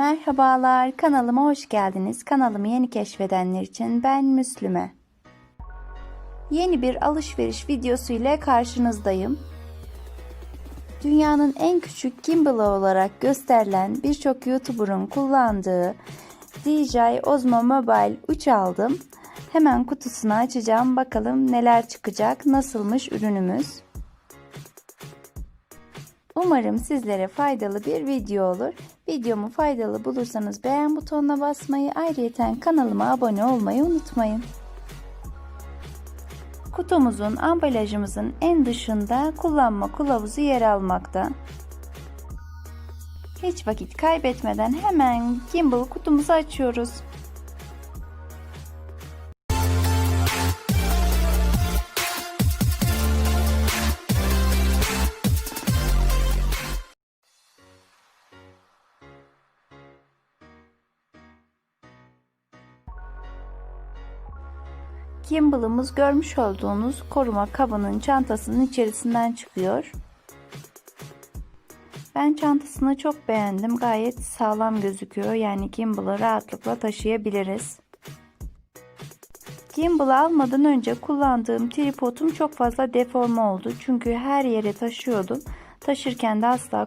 Merhabalar, kanalıma hoş geldiniz. Kanalımı yeni keşfedenler için ben Müslüme. Yeni bir alışveriş videosu ile karşınızdayım. Dünyanın en küçük gimbal'ı olarak gösterilen birçok YouTuber'ın kullandığı DJI Osmo Mobile 3 aldım. Hemen kutusunu açacağım. Bakalım neler çıkacak, nasılmış ürünümüz. Umarım sizlere faydalı bir video olur. Videomu faydalı bulursanız beğen butonuna basmayı, ayrıca kanalıma abone olmayı unutmayın. Kutumuzun ambalajımızın en dışında kullanma kılavuzu yer almakta. Hiç vakit kaybetmeden hemen gimbal kutumuzu açıyoruz. Gimbal'ımız görmüş olduğunuz koruma kabının çantasının içerisinden çıkıyor. Ben çantasını çok beğendim. Gayet sağlam gözüküyor. Yani gimbal'ı rahatlıkla taşıyabiliriz. Gimbal'ı almadan önce kullandığım tripodum çok fazla deforme oldu. Çünkü her yere taşıyordum. Taşırken de asla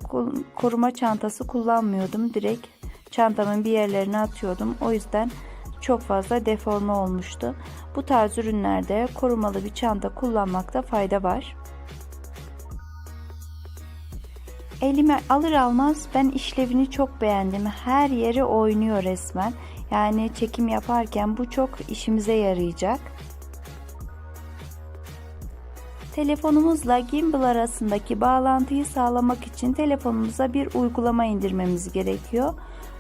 koruma çantası kullanmıyordum. Direkt çantamın bir yerlerine atıyordum. O yüzden çok fazla deforme olmuştu. Bu tarz ürünlerde korumalı bir çanta kullanmakta fayda var. Elime alır almaz ben işlevini çok beğendim. Her yeri oynuyor resmen. Yani çekim yaparken bu çok işimize yarayacak. Telefonumuzla gimbal arasındaki bağlantıyı sağlamak için telefonumuza bir uygulama indirmemiz gerekiyor.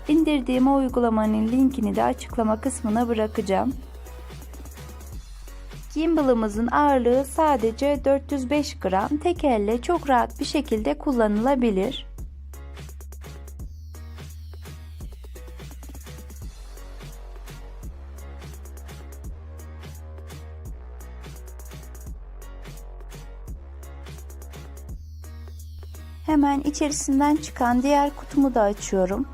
İndirdiğim uygulamanın linkini de açıklama kısmına bırakacağım. Gimbal'ımızın ağırlığı sadece 405 gram. Tek elle çok rahat bir şekilde kullanılabilir. Hemen içerisinden çıkan diğer kutumu da açıyorum.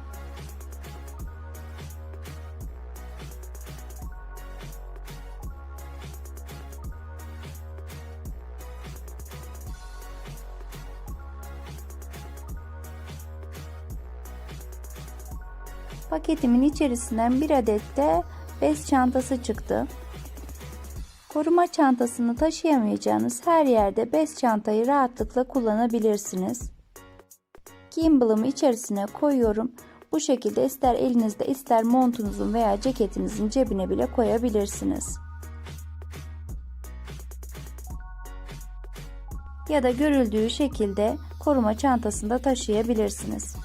Paketimin içerisinden bir adet de bez çantası çıktı. Koruma çantasını taşıyamayacağınız her yerde bez çantayı rahatlıkla kullanabilirsiniz. Gimbal'ımı içerisine koyuyorum. Bu şekilde ister elinizde ister montunuzun veya ceketinizin cebine bile koyabilirsiniz. Ya da görüldüğü şekilde koruma çantasında taşıyabilirsiniz.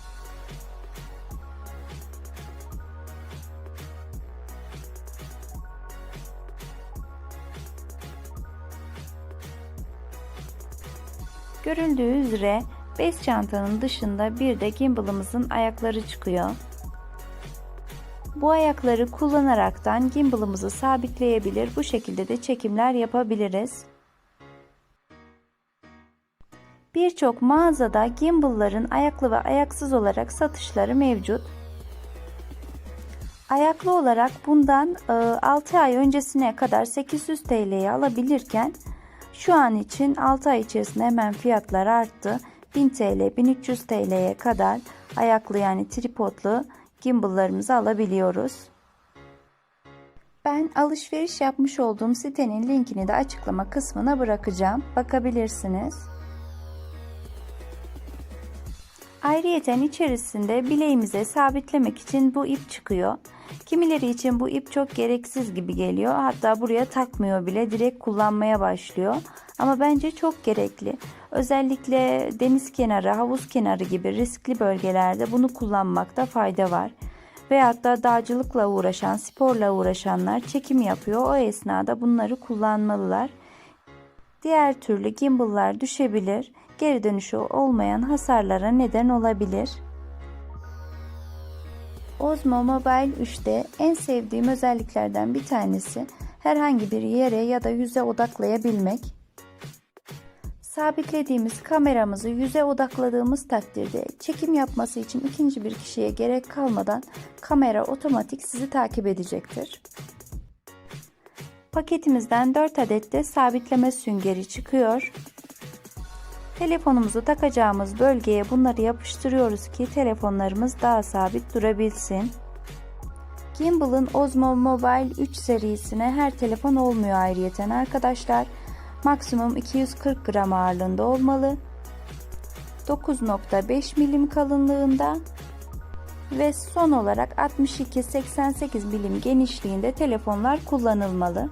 Görüldüğü üzere bez çantanın dışında bir de gimbal'ımızın ayakları çıkıyor. Bu ayakları kullanaraktan gimbal'ımızı sabitleyebilir, bu şekilde de çekimler yapabiliriz. Birçok mağazada gimbal'ların ayaklı ve ayaksız olarak satışları mevcut. Ayaklı olarak bundan 6 ay öncesine kadar 800 TL'ye alabilirken şu an için 6 ay içerisinde hemen fiyatlar arttı. 1000 TL, 1300 TL'ye kadar ayaklı yani tripodlu gimbal'larımızı alabiliyoruz. Ben alışveriş yapmış olduğum sitenin linkini de açıklama kısmına bırakacağım. Bakabilirsiniz. Ayrıyeten içerisinde bileğimize sabitlemek için bu ip çıkıyor. Kimileri için bu ip çok gereksiz gibi geliyor. Hatta buraya takmıyor bile direkt kullanmaya başlıyor. Ama bence çok gerekli. Özellikle deniz kenarı, havuz kenarı gibi riskli bölgelerde bunu kullanmakta fayda var. Veyahut da dağcılıkla uğraşan, sporla uğraşanlar çekim yapıyor. O esnada bunları kullanmalılar. Diğer türlü gimbal'lar düşebilir. Geri dönüşü olmayan hasarlara neden olabilir. Osmo Mobile 3'te en sevdiğim özelliklerden bir tanesi herhangi bir yere ya da yüze odaklayabilmek. Sabitlediğimiz kameramızı yüze odakladığımız takdirde çekim yapması için ikinci bir kişiye gerek kalmadan kamera otomatik sizi takip edecektir. Paketimizden 4 adet de sabitleme süngeri çıkıyor. Telefonumuzu takacağımız bölgeye bunları yapıştırıyoruz ki telefonlarımız daha sabit durabilsin. Gimbal'ın Osmo Mobile 3 serisine her telefon olmuyor ayrıyeten arkadaşlar. Maksimum 240 gram ağırlığında olmalı. 9.5 milim kalınlığında ve son olarak 62-88 milim genişliğinde telefonlar kullanılmalı.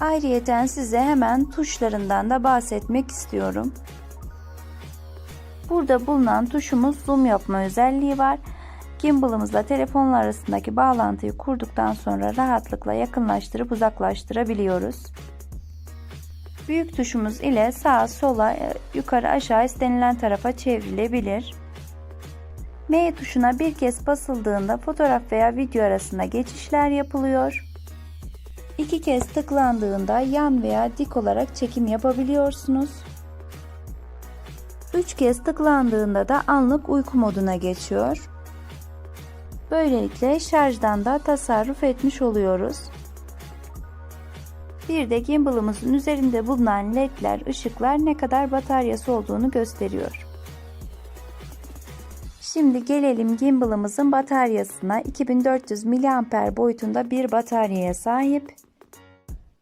Ayrıyeten size hemen tuşlarından da bahsetmek istiyorum. Burada bulunan tuşumuz zoom yapma özelliği var. Gimbal'ımızla telefonlar arasındaki bağlantıyı kurduktan sonra rahatlıkla yakınlaştırıp uzaklaştırabiliyoruz. Büyük tuşumuz ile sağa sola yukarı aşağı istenilen tarafa çevrilebilir. M tuşuna bir kez basıldığında fotoğraf veya video arasında geçişler yapılıyor. İki kez tıklandığında yan veya dik olarak çekim yapabiliyorsunuz. Üç kez tıklandığında da anlık uyku moduna geçiyor. Böylelikle şarjdan da tasarruf etmiş oluyoruz. Bir de gimbal'ımızın üzerinde bulunan ledler, ışıklar ne kadar bataryası olduğunu gösteriyor. Şimdi gelelim gimbal'ımızın bataryasına 2400 mAh boyutunda bir bataryaya sahip.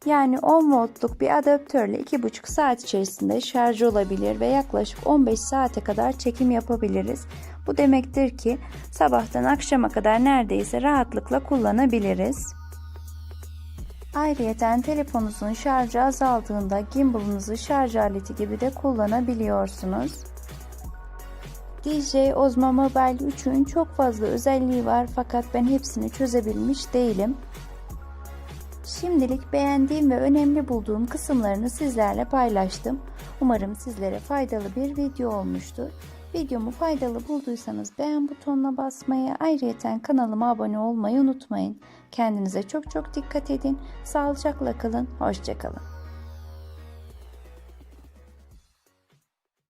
Yani 10 voltluk bir adaptörle 2,5 saat içerisinde şarj olabilir ve yaklaşık 15 saate kadar çekim yapabiliriz. Bu demektir ki sabahtan akşama kadar neredeyse rahatlıkla kullanabiliriz. Ayrıyeten telefonunuzun şarjı azaldığında gimbal'ınızı şarj aleti gibi de kullanabiliyorsunuz. DJ Osmo Mobile 3'ün çok fazla özelliği var fakat ben hepsini çözebilmiş değilim. Şimdilik beğendiğim ve önemli bulduğum kısımlarını sizlerle paylaştım. Umarım sizlere faydalı bir video olmuştur. Videomu faydalı bulduysanız beğen butonuna basmayı, ayrıyeten kanalıma abone olmayı unutmayın. Kendinize çok çok dikkat edin. Sağlıcakla kalın, hoşçakalın.